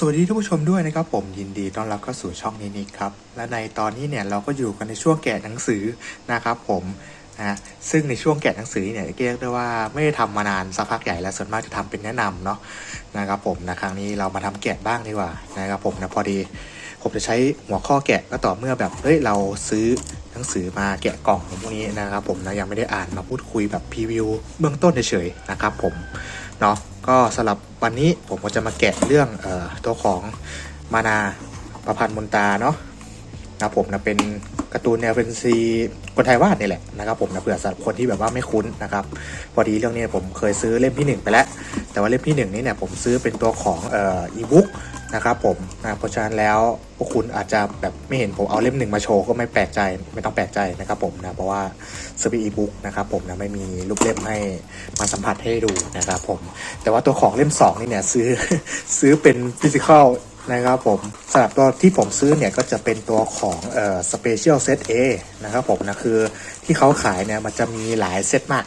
สวัสดีท่านผู้ชมด้วยนะครับผมยินดีต้อนรับเข้าสู่ช่องนี้นิกครับและในตอนนี้เนี่ยเราก็อยู่กันในช่วงแกะหนังสือนะครับผมนะซึ่งในช่วงแกะหนังสือเนี่ยเรียกได้ว่าไม่ได้ทำมานานสักพักใหญ่แล้วส่วนมากจะทำเป็นแนะนำเนาะนะครับผมนะครั้งนี้เรามาทำแกะบ้างดีกว่านะครับผมนะพอดี ผมจะใช้หัวข้อแกะก็ต่อเมื่อแบบเฮ้ยเราซื้อหนังสือมาแกะกล่องพวกนี้นะครับผมนะยังไม่ได้อ่านมาพูดคุยแบบพรีวิวเบื้องต้นเฉยๆนะครับผมเนาะ ก็สำหรับวันนี้ผมก็จะมาแกะเรื่องออตัวของมานาประพันธ์มนตาเนาะนะผมนะเป็นการ์ตูนแนวแฟนซีคนไทยวาดนี่แหละนะครับผมนะเผื่อสำหรับคนที่แบบว่าไม่คุ้นนะครับพอดีเรื่องนี้ผมเคยซื้อเล่มที่หนึ่งไปแล้ว แต่ว่าเล่มที่หนึ่งนี้เนี่ยผมซื้อเป็นตัวของอีบุ๊ก นะครับผมนะเพราะฉะนั้นแล้วพวกคุณอาจจะแบบไม่เห็นผมเอาเล่มหนึ่งมาโชว์ก็ไม่แปลกใจไม่ต้องแปลกใจนะครับผมนะเพราะว่าซื้อเป็นอีบุ๊กนะครับผมนะไม่มีรูปเล่มให้มาสัมผัสให้ดูนะครับผมแต่ว่าตัวของเล่มสองนี่เนี่ยซื้อซื้อเป็นฟิสิกอลนะครับผมสำหรับตัวที่ผมซื้อเนี่ยก็จะเป็นตัวของเอ่อ Special Set A นะครับผมนะคือที่เขาขายเนี่ยมันจะมีหลายเซตมาก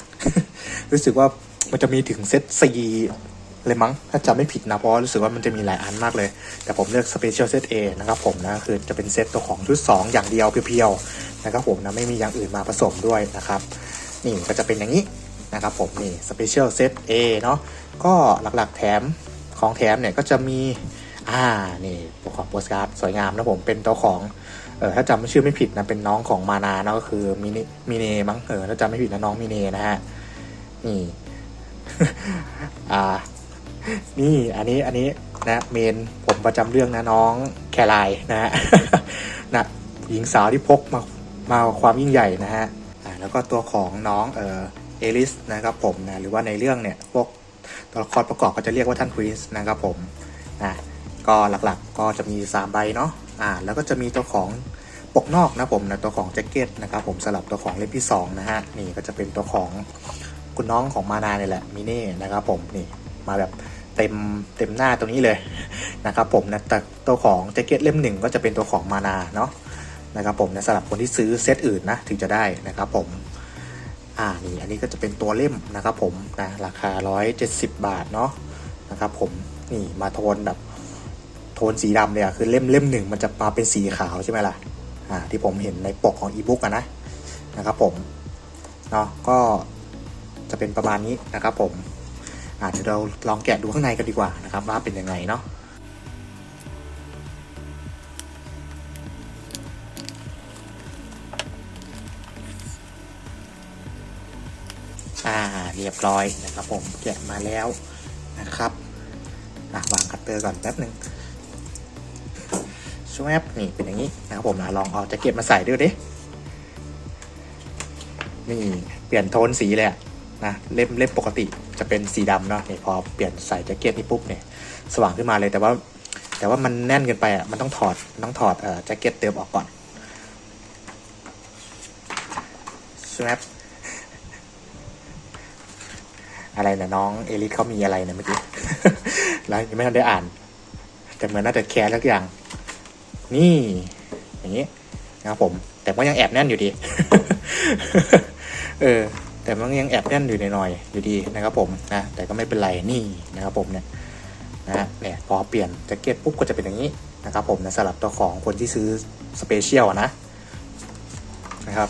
รู้สึกว่ามันจะมีถึงเซต4 เลยมั้ง ถ้าจำไม่ผิดนะ เพราะรู้สึกว่ามันจะมีหลายอันมากเลย แต่ผมเลือก Special Set A นะครับผมนะ คือจะเป็นเซตตัวของชุด 2 อย่างเดียวเพียวๆนะครับผมนะไม่มีอย่างอื่นมาผสมด้วยนะครับ นี่ก็จะเป็นอย่างนี้นะครับผมนี่ Special Set A เนาะก็หลักๆแถมของแถมเนี่ยก็จะมีอ่านี่ตัวของโปสการ์ดสวยงามนะผมเป็นตัวของเออถ้าจำชื่อไม่ผิดนะเป็นน้องของมานาเนาะก็คือมินมิเนมั้งเออถ้าจำไม่ผิดนะน้องมิเนนะฮะนี่อ่า นี่อันนี้อันนี้นะเมนผมประจำเรื่องนะน้องแคลายนะฮะนะหญิงสาวที่พกมามาความยิ่งใหญ่นะฮะอ่าแล้วก็ตัวของน้องเออเอลิสนะครับผมนะหรือว่าในเรื่องเนี่ยพวกตัวละครประกอบก็จะเรียกว่าท่านควีนส์นะครับผมนะก็หลักๆก็จะมี 3 ใบเนาะอ่าแล้วก็จะมีตัวของปกนอกนะผมนะตัวของแจ็คเก็ตนะครับผมสลับตัวของเล่มที่สองนะฮะนี่ก็จะเป็นตัวของคุณน้องของมานาเนี่ยแหละมิเน่นะครับผมนี่มาแบบ เต็มเต็มหน้าตรงนี้เลยนะครับผมนะแต่ตัวของแจ็คเก็ตเล่มหนึ่งก็จะเป็นตัวของมานาเนาะนะครับผมนะสำหรับคนที่ซื้อเซตอื่นนะถึงจะได้นะครับผมอ่านี่อันนี้ก็จะเป็นตัวเล่มนะครับผมนะราคา 170 บาทเนาะนะครับผมนี่มาโทนแบบโทนสีดำเลยอะคือเล่มเล่มหนึ่งมันจะมาเป็นสีขาวใช่ไหมล่ะอ่าที่ผมเห็นในปกของอีบุ๊กอะนะนะครับผมเนาะก็จะเป็นประมาณนี้นะครับผม อาจจะเดี๋ยวเราลองแกะดูข้างในกันดีกว่านะครับว่าเป็นยังไงเนาะอ่าเรียบร้อยนะครับผมแกะมาแล้วนะครับอะวางคัตเตอร์ก่อนแป๊บหนึ่งชวบนี่เป็นอย่างนี้นะครับผมนะลองเอาจ็คเก็ตมาใส่ด้วยดินี่เปลี่ยนโทนสีเลยอะ นะเล่มเล่มปกติจะเป็นสีดำเนาะนี่พอเปลี่ยนใส่แจ็คเก็ตนี่ปุ๊บเนี่ยสว่างขึ้นมาเลยแต่ว่าแต่ว่ามันแน่นเกินไปอะมันต้องถอดต้องถอดเอ่อแจ็คเก็ตเดิมออกก่อนสแนปอะไรนะน้องเอลิสเขามีอะไรนะเมื่อกี้แล้วยังไม่ทันได้อ่าน แต่เหมือนน่าจะแคร์สักอย่าง นี่อย่างนี้นะครับผม แต่ว่ายังแอบแน่นอยู่ดี เออ แต่มันยังแอบแน่นอยู่หน่อยๆอยู่ดีนะครับผมนะแต่ก็ไม่เป็นไรนี่นะครับผมเนี่ยนะเนี่ยพอเปลี่ยนแจ็คเก็ตปุ๊บก็จะเป็นอย่างนี้นะครับผมนะสำหรับตัวของคนที่ซื้อสเปเชียลนะนะครับ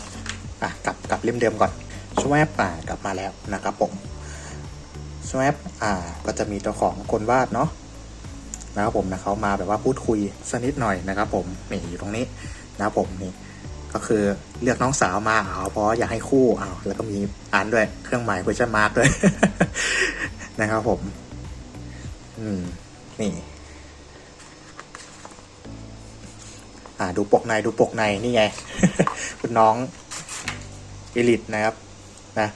อะกลับกลับเล่มเดิมก่อนชวบอ่ากลับมาแล้วนะครับผมชวบอ่าก็จะมีตัวของคนวาดเนาะนะครับผมนะเขามาแบบว่าพูดคุยสักนิดหน่อยนะครับผมนี่อยู่ตรงนี้นะครับผมนี่ ก็คือเลือกน้องสาวมาเอาเพราะอยากให้คู่เอาแล้วก็มีอ่านด้วยเครื่องหมาย question mark ด้วยนะครับผม อืม นี่ อ่า ดูปกในดูปกในนี่ไง คุณน้องเอลิทนะครับ นะ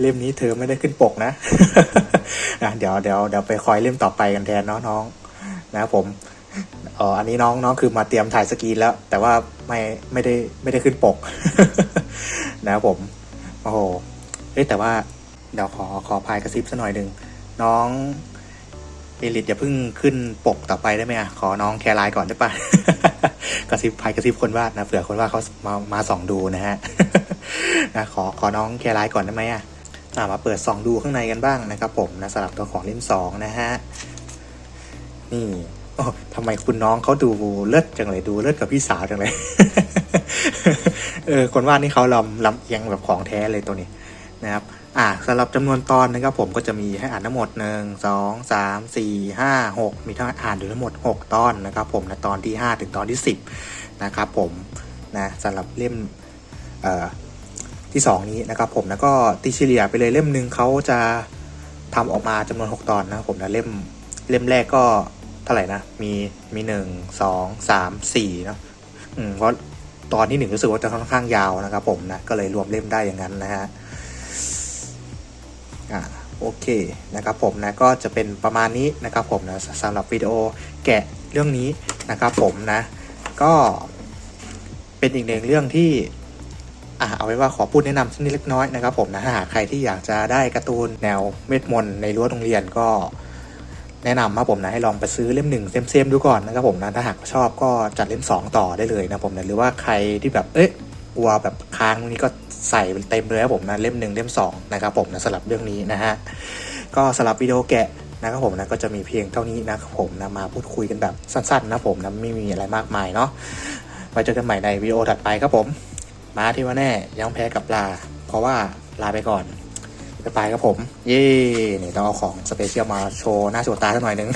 เล่มนี้เธอไม่ได้ขึ้นปกนะนะเดี๋ยวเดี๋ยวเดี๋ยวไปคอยเล่มต่อไปกันแทนเนาะน้อง นะครับผมอ๋ออันนี้น้องน้องคือมาเตรียมถ่ายสกีนแล้ว แต่ว่า ไม่ไม่ได้ไม่ได้ขึ้นปก นะครับผม โอ้โหเอ้แต่ว่าเดี๋ยวขอขอพายกระซิบสักหน่อยหนึ่งน้องเอลิทอย่าเพิ่งขึ้นปกต่อไปได้ไหมอะ ขอน้องแคร์ไลน์ก่อนได้ปะกระซิบพายกระซิบคนวาดนะเผื่อคนวาดเขามามาส่องดูนะฮะนะขอขอน้องแคร์ไลน์ก่อนได้ไหมอะมาเปิดส่องดูข้างในกันบ้างนะครับผมนะสำหรับตัวของเล่มสองนะฮะนี่ ทำไมคุณน้องเขาดูเลิศจังเลยดูเลิศกับพี่สาวจังเลย เออคนวาดนี่เขาลำลำเอียงแบบของแท้เลยตัวนี้นะครับ อ่าสำหรับจำนวนตอนนะครับผมก็จะมีให้อ่านทั้งหมดหนึ่งสองสามสี่ห้าหกมีทั้งอ่านอยู่ทั้งหมดหกตอนนะครับ ผมนะตอนที่ห้าถึงตอนที่สิบนะครับผมนะสำหรับเล่มเอ่อที่สองนี้นะครับผมแล้วก็ตีเฉลี่ยไปเลยเล่มหนึ่งเขาจะทำออกมาจำนวนหกตอนนะครับผมนะเล่มเล่มแรกก็ ท่าไหร่นะ มีมีหนึ่งสองสามสี่เนาะอืมเพราะตอนที่หนึ่งรู้สึกว่าจะค่อนข้างยาวนะครับผมนะ ก็เลยรวมเล่มได้อย่างนั้นนะฮะอ่าโอเคนะครับผมนะก็จะเป็นประมาณนี้นะครับผมนะสำหรับวิดีโอแกะเรื่องนี้นะครับผมนะ ก็เป็นอีกหนึ่งเรื่องที่อ่าเอาไว้ว่าขอพูดแนะนำสักนิดเล็กน้อยนะครับผมนะหากใครที่อยากจะได้การ์ตูนแนวเวทมนต์ในรั้วโรงเรียนก็ แนะนำครับผมนะให้ลองไปซื้อเล่มหนึ่งเซมๆดูก่อนนะครับผมนะถ้าหากชอบก็จัดเล่มสองต่อได้เลยนะผมนะหรือว่าใครที่แบบเอ๊ะกลัวแบบค้างตรงนี้ก็ใส่เต็มเลยครับผมนะเล่มหนึ่งเล่มสองนะครับผมนะสำหรับเรื่องนี้นะฮะก็สำหรับวิดีโอแกะนะครับผมนะก็จะมีเพียงเท่านี้นะครับผมนะมาพูดคุยกันแบบสั้นๆนะผมนะไม่มีอะไรมากมายเนาะไว้เจอกันใหม่ในวิดีโอถัดไปครับผมมาที่ว่าแน่ยังแพ้กับลา เพราะว่าลาไปก่อน ไปไปครับผม เย่นี่ต้องเอาของสเปเชียลมาโชว์หน้าโชว์ตาสักหน่อยนึง